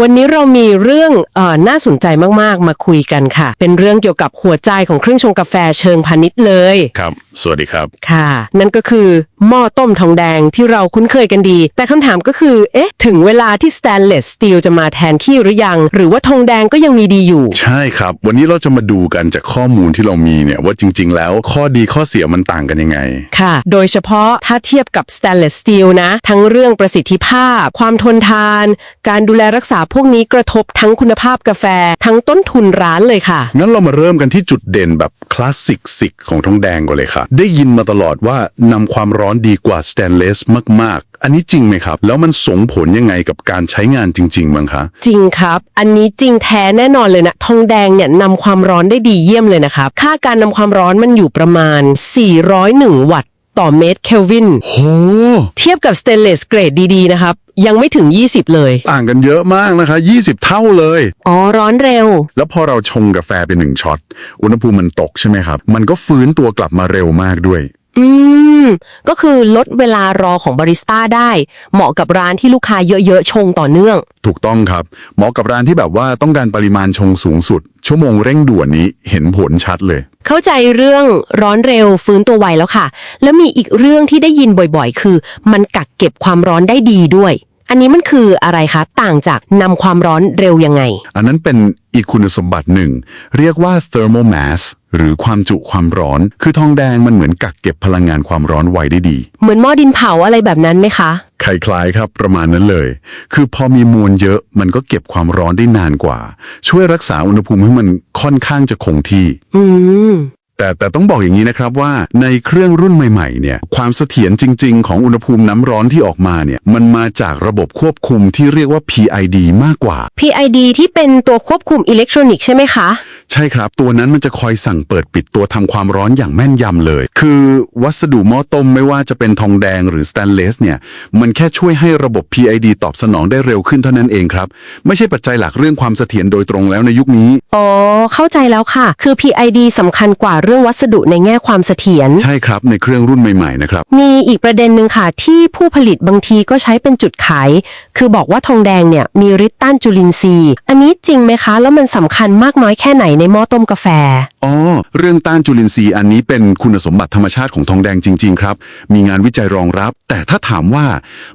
วันนี้เรามีเรื่องเอ่อน่าสนใจมากๆ มาคุยกันค่ะ เป็นเรื่องเกี่ยวกับหัวใจของเครื่องชงกาแฟเชิงพาณิชย์เลย ครับ สวัสดีครับ ค่ะ นั่นก็คือหม้อต้มทองแดงที่เราคุ้นเคยกันดี แต่คำถามก็คือ เอ๊ะ ถึงเวลาที่ stainless steel จะมาแทนที่หรือยัง หรือว่าทองแดงก็ยังมีดีอยู่ ใช่ครับ วันนี้เราจะมาดูกันจากข้อมูลที่เรามีเนี่ยว่าจริง ๆ แล้วข้อดีข้อเสียมันต่างกันยังไง ค่ะ โดยเฉพาะถ้าเทียบกับ stainless steel นะ ทั้งเรื่องประสิทธิภาพ ความทนทาน การดูแลรักษาพวกนี้กระทบทั้งคุณภาพกาแฟทั้งต้นทุนร้านเลยค่ะ งั้นเรามาเริ่มกันที่จุดเด่นแบบคลาสสิกสิกของทองแดงก่อนเลยค่ะ ได้ยินมาตลอดว่านำความร้อนดีกว่าสแตนเลสมาก ๆ อันนี้จริงไหมครับ แล้วมันส่งผลยังไงกับการใช้งานจริงๆบ้างคะ จริงครับ อันนี้จริงแท้แน่นอนเลยนะ ทองแดงเนี่ยนำความร้อนได้ดีเยี่ยมเลยนะครับ ค่าการนำความร้อนมันอยู่ประมาณ 401 วัตต์ ต่อเมตรเคลวิน โห เทียบกับสเตนเลสเกรดดีๆ นะครับ ยังไม่ถึง 20 เลย ต่างกันเยอะมากนะคะ 20 เท่าเลย อ๋อ ร้อนเร็ว แล้วพอเราชงกาแฟไปหนึ่งช็อต อุณหภูมิมันตกใช่ไหมครับ มันก็ฟื้นตัวกลับมาเร็วมากด้วย อืม ก็คือลดเวลารอของบาริสต้าได้ เหมาะกับร้านที่ลูกค้าเยอะๆ ชงต่อเนื่อง ถูกต้องครับ เหมาะกับร้านที่แบบว่าต้องการปริมาณชงสูงสุด ชั่วโมงเร่งด่วนนี้เห็นผลชัดเลย เข้าใจเรื่องร้อนเร็วฟื้นตัวไวแล้วค่ะ แล้วมีอีกเรื่องที่ได้ยินบ่อยๆ คือ มันกักเก็บความร้อนได้ดีด้วย อันนี้มันคืออะไรคะ ต่างจากนำความร้อนเร็วยังไง อันนั้นเป็น อีกคุณสมบัติหนึ่ง เรียกว่า thermal mass หรือความจุความร้อน คือทองแดงมันเหมือนกักเก็บพลังงานความร้อนไว้ได้ดี เหมือนหม้อดินเผาอะไรแบบนั้นไหมคะ คล้ายๆครับ ประมาณนั้นเลย คือพอมีมวลเยอะมันก็เก็บความร้อนได้นานกว่า ช่วยรักษาอุณหภูมิให้มันค่อนข้างจะคงที่ อืม แต่แต่ต้องบอกอย่างนี้นะครับว่าในเครื่องรุ่นใหม่ๆเนี่ยความเสถียรจริง ๆ ของอุณหภูมิน้ำร้อนที่ออกมาเนี่ยมันมาจากระบบควบคุมที่เรียกว่า PID มากกว่า PID ที่เป็นตัวควบคุมอิเล็กทรอนิกส์ใช่ไหมคะ ใช่ครับ ตัวนั้นมันจะคอยสั่งเปิดปิดตัวทำความร้อนอย่างแม่นยำเลย คือวัสดุหม้อต้มไม่ว่าจะเป็นทองแดงหรือสแตนเลสเนี่ย มันแค่ช่วยให้ระบบ PID ตอบสนองได้เร็วขึ้นเท่านั้นเองครับ ไม่ใช่ปัจจัยหลักเรื่องความเสถียรโดยตรงแล้วในยุคนี้ อ๋อ เข้าใจแล้วค่ะ คือ PID สำคัญกว่าเรื่องวัสดุในแง่ความเสถียร ใช่ครับในเครื่องรุ่นใหม่ๆนะครับ มีอีกประเด็นหนึ่งค่ะ ที่ผู้ผลิตบางทีก็ใช้เป็นจุดขาย คือบอกว่าทองแดงเนี่ยมีฤทธิ์ต้านจุลินทรีย์ อันนี้จริงไหมคะ แล้วมันสำคัญมากน้อยแค่ไหนในหม้อต้มกาแฟ อ๋อ เรื่องต้านจุลินทรีย์อันนี้เป็นคุณสมบัติธรรมชาติของทองแดงจริง ๆ ครับ มีงานวิจัยรองรับ แต่ถ้าถามว่า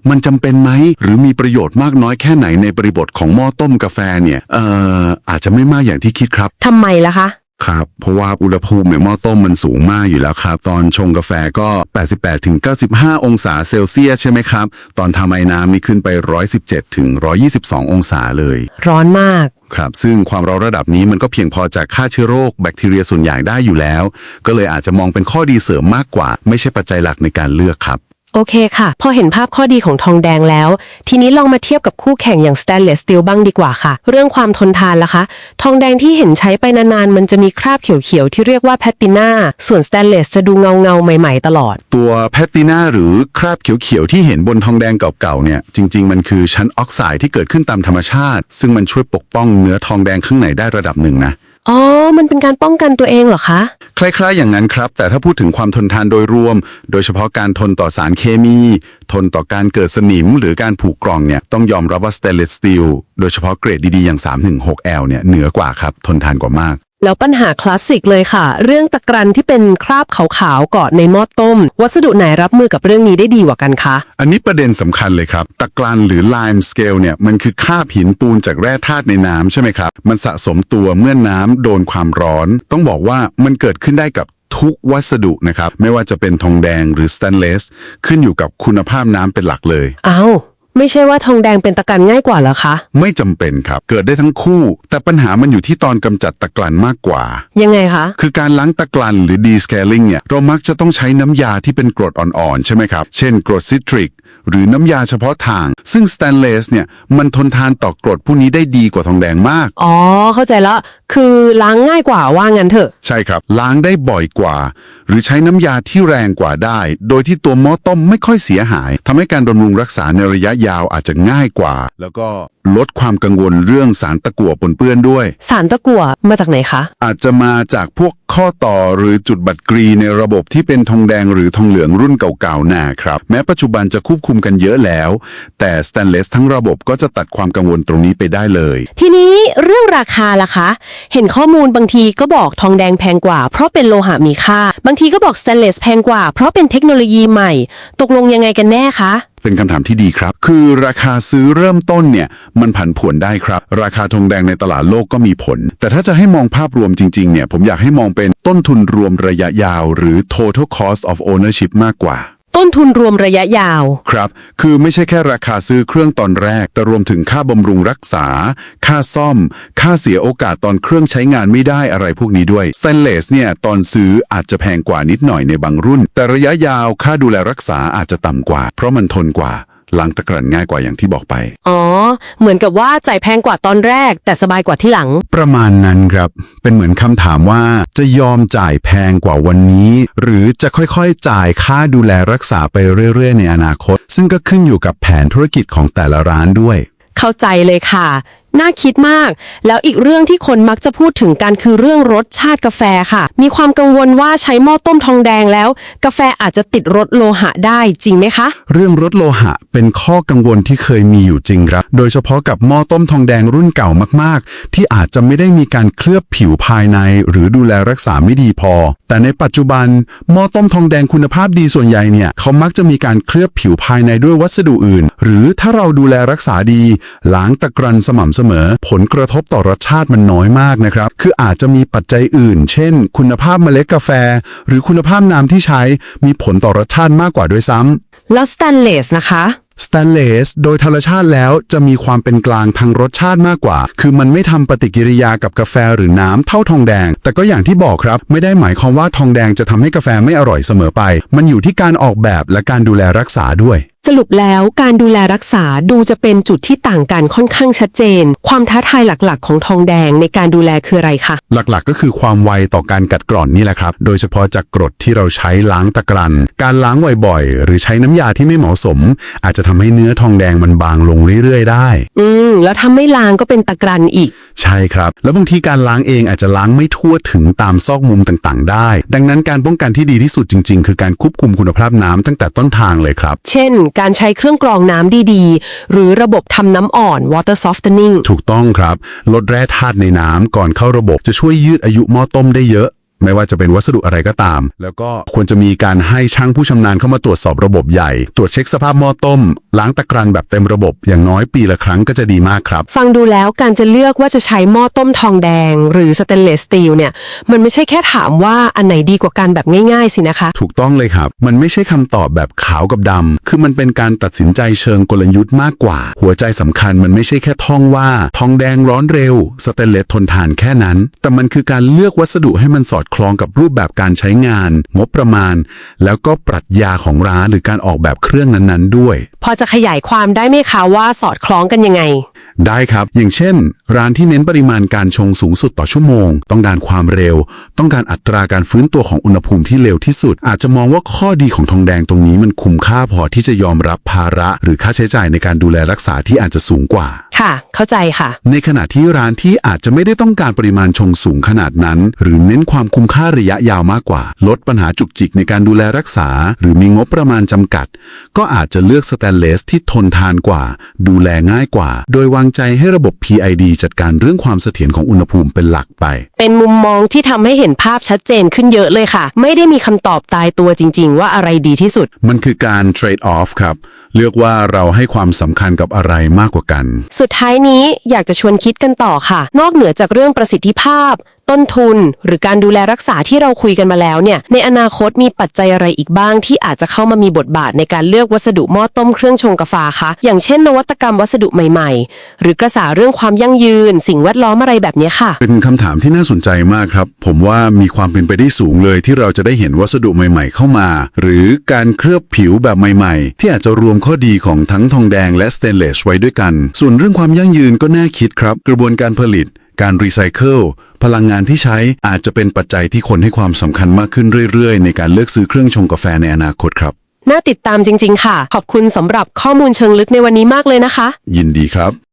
มันจำเป็นไหม หรือมีประโยชน์มากน้อยแค่ไหนในบริบทของหม้อต้มกาแฟเนี่ย เอ่อ อาจจะไม่มากอย่างที่คิดครับ ทำไมล่ะคะ ครับ เพราะว่าอุณหภูมิในหม้อต้มมันสูงมากอยู่แล้วครับ ตอนชงกาแฟก็ 88ถึง95 องศาเซลเซียสใช่ไหมครับ ตอนทำไอ้น้ำนี่ขึ้นไป 117ถึง122 องศาเลย ร้อนมาก ครับ ซึ่งความร้อนระดับนี้มันก็เพียงพอจากฆ่าเชื้อโรคแบคทีเรียส่วนใหญ่ได้อยู่แล้ว ก็เลยอาจจะมองเป็นข้อดีเสริมมากกว่า ไม่ใช่ปัจจัยหลักในการเลือกครับ โอเคค่ะ พอเห็นภาพข้อดีของทองแดงแล้ว ทีนี้ลองมาเทียบกับคู่แข่งอย่าง stainless steel บ้างดีกว่าค่ะ เรื่องความทนทานล่ะคะ ทองแดงที่เห็นใช้ไปนานๆ มันจะมีคราบเขียวๆ ที่เรียกว่าแพตตินาส่วน stainless จะดูเงาๆ ใหม่ๆ ตลอด ตัวแพตตินาหรือคราบเขียวๆ ที่เห็นบนทองแดงเก่าๆ เนี่ย จริง ๆ มันคือชั้นออกไซด์ที่เกิดขึ้นตามธรรมชาติ ซึ่งมันช่วยปกป้องเนื้อทองแดงข้างในได้ระดับหนึ่งนะ อ๋อ มันเป็นการป้องกันตัวเองเหรอคะ คล้ายๆ อย่างนั้นครับ แต่ถ้าพูดถึงความทนทานโดยรวม โดยเฉพาะการทนต่อสารเคมี ทนต่อการเกิดสนิม หรือการผูกกร่องเนี่ยต้องยอมรับว่าสเตนเลสสตีลโดยเฉพาะเกรดดีๆ อย่าง 316L เนี่ยเหนือกว่าครับ ทนทานกว่ามาก แล้วปัญหาคลาสสิกเลยค่ะ เรื่องตะกรันที่เป็นคราบขาวๆเกาะในหม้อต้ม วัสดุไหนรับมือกับเรื่องนี้ได้ดีกว่ากันคะอันนี้ประเด็นสำคัญเลยครับ ตะกรันหรือ lime scale เนี่ยมันคือคราบหินปูนจากแร่ธาตุในน้ำใช่ไหมครับ มันสะสมตัวเมื่อน้ำโดนความร้อน ต้องบอกว่ามันเกิดขึ้นได้กับทุกวัสดุนะครับ ไม่ว่าจะเป็นทองแดงหรือสแตนเลส ขึ้นอยู่กับคุณภาพน้ำเป็นหลักเลยเอา้า ไม่ใช่ว่าทองแดงเป็นตะกันง่ายกว่าเหรอคะ ไม่จำเป็นครับ เกิดได้ทั้งคู่ แต่ปัญหามันอยู่ที่ตอนกำจัดตะกรันมากกว่า ยังไงคะ คือการล้างตะกรันหรือ descaling เนี่ย เรามักจะต้องใช้น้ำยาที่เป็นกรดอ่อนๆ ใช่ไหมครับ เช่นกรดซิตริก หรือน้ำยาเฉพาะทาง ซึ่งสแตนเลสเนี่ยมันทนทานต่อกรดพวกนี้ได้ดีกว่าทองแดงมาก อ๋อ เข้าใจแล้วคือล้างง่ายกว่าว่างั้นเถอะ ใช่ครับ ล้างได้บ่อยกว่า หรือใช้น้ำยาที่แรงกว่าได้ โดยที่ตัวหม้อต้มไม่ค่อยเสียหายทำให้การบำรุงรักษาในระยะยาวอาจจะง่ายกว่า แล้วก็ ลดความกังวลเรื่องสารตะกั่วปนเปื้อนด้วย สารตะกั่วมาจากไหนคะ อาจจะมาจากพวกข้อต่อหรือจุดบัตรกรีในระบบที่เป็นทองแดงหรือทองเหลืองรุ่นเก่าๆน่าครับ แม้ปัจจุบันจะควบคุมกันเยอะแล้ว แต่สแตนเลสทั้งระบบก็จะตัดความกังวลตรงนี้ไปได้เลย ทีนี้เรื่องราคาล่ะคะ เห็นข้อมูลบางทีก็บอกทองแดงแพงกว่า เพราะเป็นโลหะมีค่า บางทีก็บอกสแตนเลสแพงกว่า เพราะเป็นเทคโนโลยีใหม่ ตกลงยังไงกันแน่คะ เป็นคำถามที่ดีครับ คือราคาซื้อเริ่มต้นเนี่ยมันผันผวนได้ครับ ราคาทองแดงในตลาดโลกก็มีผล แต่ถ้าจะให้มองภาพรวมจริงๆเนี่ยผมอยากให้มองเป็นต้นทุนรวมระยะยาว หรือ total cost of ownership มากกว่า ต้นทุนรวมระยะยาว ครับ คือไม่ใช่แค่ราคาซื้อเครื่องตอนแรก แต่รวมถึงค่าบำรุงรักษา ค่าซ่อม ค่าเสียโอกาสตอนเครื่องใช้งานไม่ได้อะไรพวกนี้ด้วยสเตนเลสเนี่ยตอนซื้ออาจจะแพงกว่านิดหน่อยในบางรุ่น แต่ระยะยาวค่าดูแลรักษาอาจจะต่ำกว่า เพราะมันทนกว่า ล้างตะกรันง่ายกว่าอย่างที่บอกไป อ๋อ เหมือนกับว่าจ่ายแพงกว่าตอนแรก แต่สบายกว่าที่หลัง ประมาณนั้นครับ เป็นเหมือนคำถามว่า จะยอมจ่ายแพงกว่าวันนี้ หรือจะค่อยๆ จ่ายค่าดูแลรักษาไปเรื่อยๆ ในอนาคต ซึ่งก็ขึ้นอยู่กับแผนธุรกิจของแต่ละร้านด้วย เข้าใจเลยค่ะ น่าคิดมาก แล้วอีกเรื่องที่คนมักจะพูดถึงกันคือเรื่องรสชาติกาแฟค่ะ มีความกังวลว่าใช้หม้อต้มทองแดงแล้ว กาแฟอาจจะติดรสโลหะได้จริงไหมคะ เรื่องรถโลหะเป็นข้อกังวลที่เคยมีอยู่จริงครับ โดยเฉพาะกับหม้อต้มทองแดงรุ่นเก่ามากๆ ที่อาจจะไม่ได้มีการเคลือบผิวภายใน หรือดูแลรักษาไม่ดีพอ แต่ในปัจจุบันหม้อต้มทองแดงคุณภาพดีส่วนใหญ่เนี่ยเขามักจะมีการเคลือบผิวภายในด้วยวัสดุอื่น หรือถ้าเราดูแลรักษาดีล้างตะกรันสม่ำเสมอผลกระทบต่อรสชาติมันน้อยมากนะครับ คืออาจจะมีปัจจัยอื่น เช่น คุณภาพเมล็ดกาแฟ หรือคุณภาพน้ำที่ใช้มีผลต่อรสชาติมากกว่าด้วยซ้ำแล้วสแตนเลสนะคะสแตนเลสโดยธรรมชาติแล้วจะมีความเป็นกลางทางรสชาติมากกว่า คือมันไม่ทำปฏิกิริยากับกาแฟหรือน้ำเท่าทองแดง แต่ก็อย่างที่บอกครับ ไม่ได้หมายความว่าทองแดงจะทำให้กาแฟไม่อร่อยเสมอไป มันอยู่ที่การออกแบบและการดูแลรักษาด้วย สรุปแล้วการดูแลรักษาดูจะเป็นจุดที่ต่างกันค่อนข้างชัดเจน ความท้าทายหลักๆ ของทองแดงในการดูแลคืออะไรคะ หลักๆ ก็คือความไวต่อการกัดกร่อนนี่แหละครับ โดยเฉพาะจากกรดที่เราใช้ล้างตะกรัน การล้างบ่อยๆ หรือใช้น้ำยาที่ไม่เหมาะสม อาจจะทำให้เนื้อทองแดงมันบางลงเรื่อยๆ ได้ อืม แล้วถ้าไม่ล้างก็เป็นตะกรันอีก ใช่ครับ แล้วบางทีการล้างเองอาจจะล้างไม่ทั่วถึงตามซอกมุมต่างๆ ได้ ดังนั้นการป้องกันที่ดีที่สุดจริง ๆ คือการควบคุมคุณภาพน้ำตั้งแต่ต้นทางเลยครับ เช่นการใช้เครื่องกรองน้ำดีๆ หรือระบบทำน้ำอ่อน water softening ถูกต้องครับ ลดแร่ธาตุในน้ำก่อนเข้าระบบจะช่วยยืดอายุหม้อต้มได้เยอะ ไม่ว่าจะเป็นวัสดุอะไรก็ตาม แล้วก็ควรจะมีการให้ช่างผู้ชำนาญเข้ามาตรวจสอบระบบใหญ่ ตรวจเช็คสภาพหม้อต้ม ล้างตะกรันแบบเต็มระบบอย่างน้อยปีละครั้งก็จะดีมากครับ ฟังดูแล้วการจะเลือกว่าจะใช้หม้อต้มทองแดง หรือสเตนเลสสตีลเนี่ยมันไม่ใช่แค่ถามว่าอันไหนดีกว่ากันแบบง่ายๆสินะคะ ถูกต้องเลยครับ มันไม่ใช่คำตอบแบบขาวกับดำคือมันเป็นการตัดสินใจเชิงกลยุทธ์มากกว่า หัวใจสำคัญมันไม่ใช่แค่ท่องว่า ทองแดงร้อนเร็ว สเตนเลสทนทานแค่นั้น แต่มันคือการเลือกวัสดุให้มันสอดคล้องกับรูปแบบการใช้งาน งบประมาณ แล้วก็ปรัชญาของร้านหรือการออกแบบเครื่องนั้นๆ ด้วย พอจะขยายความได้ไหมคะว่าสอดคล้องกันยังไง ได้ครับ อย่างเช่น ร้านที่เน้นปริมาณการชงสูงสุดต่อชั่วโมง ต้องการความเร็ว ต้องการอัตราการฟื้นตัวของอุณหภูมิที่เร็วที่สุด อาจจะมองว่าข้อดีของทองแดงตรงนี้มันคุ้มค่าพอที่จะยอมรับภาระ หรือค่าใช้จ่ายในการดูแลรักษาที่อาจจะสูงกว่า ค่ะ เข้าใจค่ะ ในขณะที่ร้านที่อาจจะไม่ได้ต้องการปริมาณชงสูงขนาดนั้น หรือเน้นความคุ้มค่าระยะยาวมากกว่า ลดปัญหาจุกจิกในการดูแลรักษา หรือมีงบประมาณจำกัด ก็อาจจะเลือกสแตนเลสที่ทนทานกว่า ดูแลง่ายกว่า โดยวางใจให้ระบบ PID จัดการเรื่องความเสถียรของอุณหภูมิเป็นหลักไป เป็นมุมมองที่ทำให้เห็นภาพชัดเจนขึ้นเยอะเลยค่ะ ไม่ได้มีคำตอบตายตัวจริง ๆ ว่าอะไรดีที่สุด มันคือการ trade off ครับ เลือกว่าเราให้ความสำคัญกับอะไรมากกว่ากัน สุดท้ายนี้อยากจะชวนคิดกันต่อค่ะ นอกเหนือจากเรื่องประสิทธิภาพ ต้นทุน หรือการดูแลรักษาที่เราคุยกันมาแล้วเนี่ยในอนาคตมีปัจจัยอะไรอีกบ้าง ที่อาจจะเข้ามามีบทบาทในการเลือกวัสดุหม้อต้มเครื่องชงกาแฟคะอย่างเช่น นวัตกรรมวัสดุใหม่ๆ หรือกระแสเรื่องความยั่งยืน สิ่งแวดล้อมอะไรแบบนี้ค่ะ เป็นคำถามที่น่าสนใจมากครับ ผมว่ามีความเป็นไปได้สูงเลยที่เราจะได้เห็นวัสดุใหม่ ๆ เข้ามา หรือการเคลือบผิวแบบใหม่ ๆ ที่อาจจะรวมข้อดีของทั้งทองแดงและสเตนเลสไว้ด้วยกัน ส่วนเรื่องความยั่งยืนก็น่าคิดครับ กระบวนการผลิต การรีไซเคิล พลังงานที่ใช้อาจจะเป็นปัจจัยที่คนให้ความสำคัญมากขึ้นเรื่อยๆ ในการเลือกซื้อเครื่องชงกาแฟในอนาคตครับ น่าติดตามจริง ๆ ค่ะ ขอบคุณสำหรับข้อมูลเชิงลึกในวันนี้มากเลยนะคะ ยินดีครับ